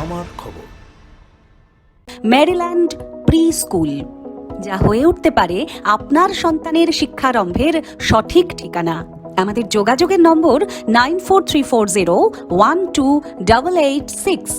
আমার খবর। Maryland pre school যা হয়ে উঠতে পারে আপনার সন্তানের শিক্ষারম্ভের সঠিক ঠিকানা। আমাদের যোগাযোগের নম্বর nine four three four zero one two double eight six.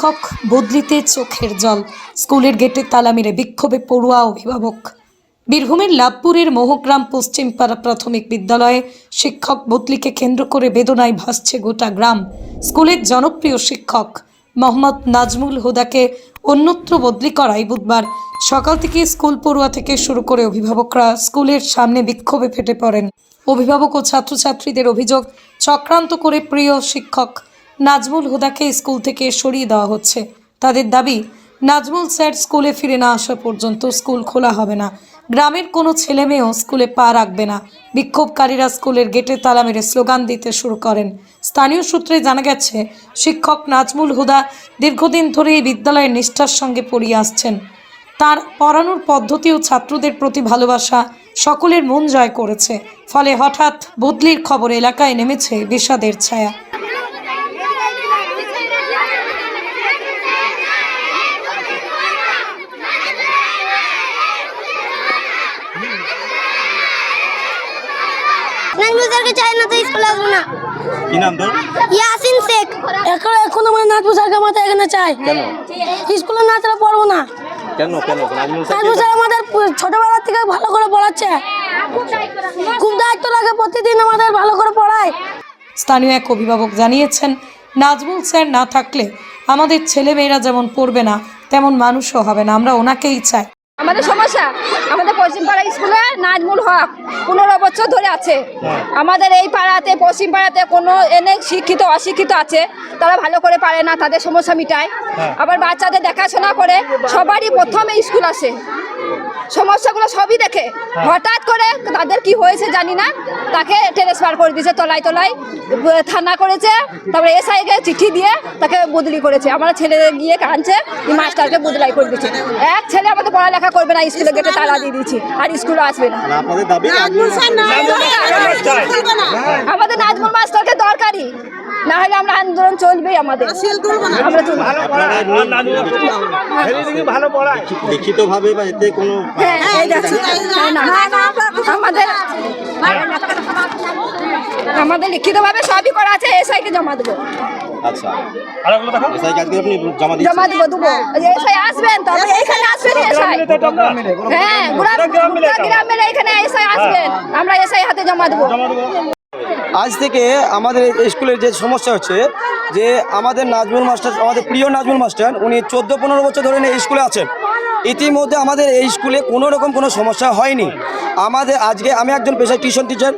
শিক্ষক বদলিতে চোখের জল। স্কুলের গেটে তালা মেরে বিক্ষোভে পড়ুয়া অভিভাবক। বীরভূমের লাভপুরের মোহগ্রাম পশ্চিমপাড়া প্রাথমিক বিদ্যালয়ে শিক্ষক বদলিকে কেন্দ্র করে বেদনায় ভাসছে গোটা গ্রাম। স্কুলের জনপ্রিয় শিক্ষক মোহাম্মদ নাজমুল হুদাকে অন্যত্র বদলি করায় বুধবার। সকাল থেকে স্কুল পড়ুয়া থেকে শুরু করে অভিভাবকরা স্কুলের সামনে বিক্ষোভে ফেটে পড়েন। অভিভাবক ও ছাত্রছাত্রীদের অভিযোগ, চক্রান্ত করে প্রিয় শিক্ষক নাজমুল হুদাকে স্কুল থেকে সরিয়ে দেওয়া হচ্ছে। তাদের দাবি, নাজমুল স্যার স্কুলে ফিরে না আসা পর্যন্ত স্কুল খোলা হবে না। গ্রামের কোনো ছেলে মেয়েও স্কুলে পা রাখবে না। বিক্ষোভকারীরা স্কুলের গেটে তালা মেরে স্লোগান দিতে শুরু করেন। স্থানীয় সূত্রে জানা গেছে, শিক্ষক নাজমুল হুদা দীর্ঘদিন ধরে এই বিদ্যালয়ের নিষ্ঠার সঙ্গে পড়িয়ে আসছেন। তার পড়ানোর পদ্ধতি ও ছাত্রদের প্রতি ভালোবাসা, সকলের মন জয় করেছে। ফলে হঠাৎ বদলির খবর এলাকায় নেমেছে বিষাদের ছায়া। নাজমুলকে চাই না তো স্কুলে আসব না। কি নাম তোর? ইয়াসিন শেখ। এখন এখন আমার নাচবো স্যারকে আমাদের এখানে চাই। কেন? স্কুলে না তাহলে পড়ব না। কেন কেন নাজমুল স্যার আমাদের ছোটবেলা থেকে ভালো করে পড়াচ্ছে। খুব দায়িত্ব লাগে প্রতিদিন আমাদের ভালো করে পড়ায়। স্থানীয় এক অভিভাবক জানিয়েছেন নাজমুল স্যার না থাকলে আমাদের ছেলেমেয়েরা যেমন পড়বে না তেমন মানুষও হবে না। আমরা ওনাকেই চাই। আমাদের সমস্যা আমাদের পশ্চিমপাড়া স্কুলে নাজমুল হক পনেরো বছর ধরে আছে। আমাদের এই পাড়াতে পশ্চিম পাড়াতে কোনো এনে শিক্ষিত অশিক্ষিত আছে। তারা ভালো করে পারে না তাদের সমস্যা মিটায়। আবার বাচ্চাদের দেখাশোনা করে সবারই প্রথমে স্কুল আসে। সমস্যাগুলো সবই দেখে। হঠাৎ করে তাদের কি হয়েছে জানি না। তাকে ট্রান্সফার করে দিয়েছে তলায় তলায় থানা করেছে তারপরে এসআই কে চিঠি দিয়ে তাকে বদলি করেছে আমার ছেলে গিয়ে কাঁদছে মাস্টারকে বদলাই করে দিচ্ছে এক ছেলে আমাদের পড়ালেখা করবে না স্কুলে গেটে তালা দিয়ে দিচ্ছি আর স্কুলে আসবে না আমাদের নাজমুল মাস্টারকে দরকারি না হলে আমরা আন্দোলন চলবেই আমাদের লিখিত ভাবে বা এতে কোনো হ্যাঁ, এই দেখো। না, আমাদের আমাদের লিখিতভাবে সবই করা আছে এসআই কে জমা দেবো। আচ্ছা। এসআই কাজকে আপনি জমা জমা দেবো দেবো। এসআই আসবেন তবে এইখানে আসবেন এসআই হ্যাঁ এসআই আসবেন। আমরা এসআই হাতে জমা দেবো। আজ থেকে আমাদের স্কুলের যে সমস্যা হচ্ছে যে আমাদের নাজমুল মাস্টার আমাদের প্রিয় নাজমুল মাস্টার উনি চোদ্দ পনেরো বছর ধরে এই স্কুলে আছেন। ইতিমধ্যে আমাদের এই স্কুলে কোনো রকম কোনো সমস্যা হয়নি। আমাদের আজকে আমি একজন পেশায় টিউশন টিচার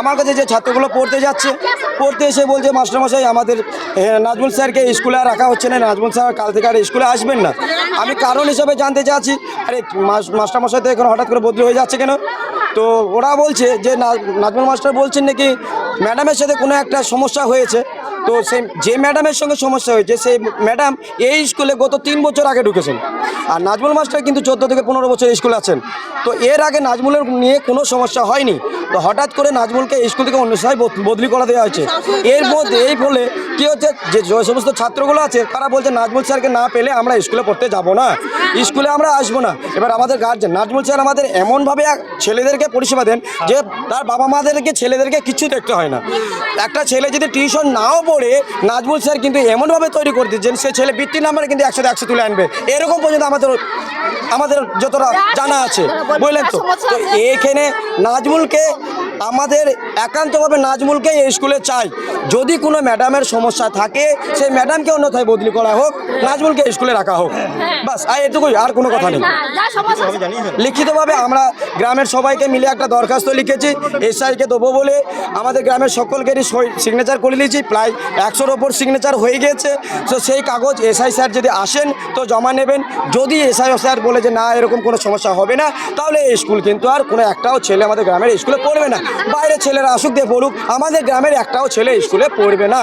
আমার কাছে যে ছাত্রগুলো পড়তে যাচ্ছে, পড়তে এসে বলছে, মাস্টারমশাই, আমাদের নাজমুল স্যারকে স্কুলে আর রাখা হচ্ছে না। নাজমুল স্যার কাল থেকে আর স্কুলে আসবেন না। আমি কারণ হিসাবে জানতে চাচ্ছি, আরে মাস্টারমশাই তো এখন হঠাৎ করে বদলি হয়ে যাচ্ছে কেন? তো ওরা বলছে যে নাজমুল মাস্টার বলছেন নাকি ম্যাডামের সাথে কোনো একটা সমস্যা হয়েছে। তো সেই যে ম্যাডামের সঙ্গে সমস্যা হয়েছে, সেই ম্যাডাম এই স্কুলে গত তিন বছর আগে ঢুকেছেন। আর নাজমুল মাস্টার কিন্তু চোদ্দ থেকে পনেরো বছর স্কুলে আছেন। তো এর আগে নাজমুলের নিয়ে কোনো সমস্যা হয়নি। তো হঠাৎ করে নাজমুলকে স্কুল থেকে অন্য সাহায্য বদলি করা দেওয়া হয়েছে। এর মধ্যে এই ফলে কী হচ্ছে? যে সমস্ত ছাত্রগুলো আছে, তারা বলছে, নাজমুল স্যারকে না পেলে আমরা স্কুলে পড়তে যাব না। স্কুলে আমরা আসব না। এবার আমাদের গার্জেন নাজমুল স্যার আমাদের এমনভাবে ছেলেদেরকে পরিষেবা দেন যে তার বাবা মাদেরকে ছেলেদেরকে কিচ্ছু দেখতে হয় না। একটা ছেলে যদি টিউশন নাও পড়ে, নাজমুল স্যার কিন্তু এমনভাবে তৈরি করে দিচ্ছেন সে ছেলে বৃত্তি নাম্বার কিন্তু একসাথে একশো তুলে আনবে। এরকম পর্যন্ত আমাদের আমাদের যতটা জানা আছে, বুঝলেন তো? তো এখানে নাজমুলকে আমাদের একান্তভাবে নাজমুলকে এই স্কুলে চাই। যদি কোনো ম্যাডামের সমস্যা থাকে সেই ম্যাডামকে অন্যথায় বদলি করা হোক নাজমুলকে স্কুলে রাখা হোক। বাস আর এটুকুই আর কোনো কথা নেই। যা সমস্যা আমি জানিয়েছেন লিখিতভাবে আমরা গ্রামের সবাইকে মিলে একটা দরখাস্ত লিখেছি এসআইকে দেবো বলে। আমাদের গ্রামের সকলকেরই সিগনেচার করে নিয়েছি প্রায় একশোর ওপর সিগনেচার হয়ে গেছে তো সেই কাগজ এসআই স্যার যদি আসেন তো জমা নেবেন। যদি এসআই স্যার বলে যে না এরকম কোনো সমস্যা হবে না তাহলে এই স্কুল কিন্তু আর কোনো একটাও ছেলে আমাদের গ্রামের স্কুলে পড়বে না। বাইরে ছেলেরা আসুক দিয়ে পড়ুক আমাদের গ্রামের একটাও ছেলে স্কুলে পড়বে না।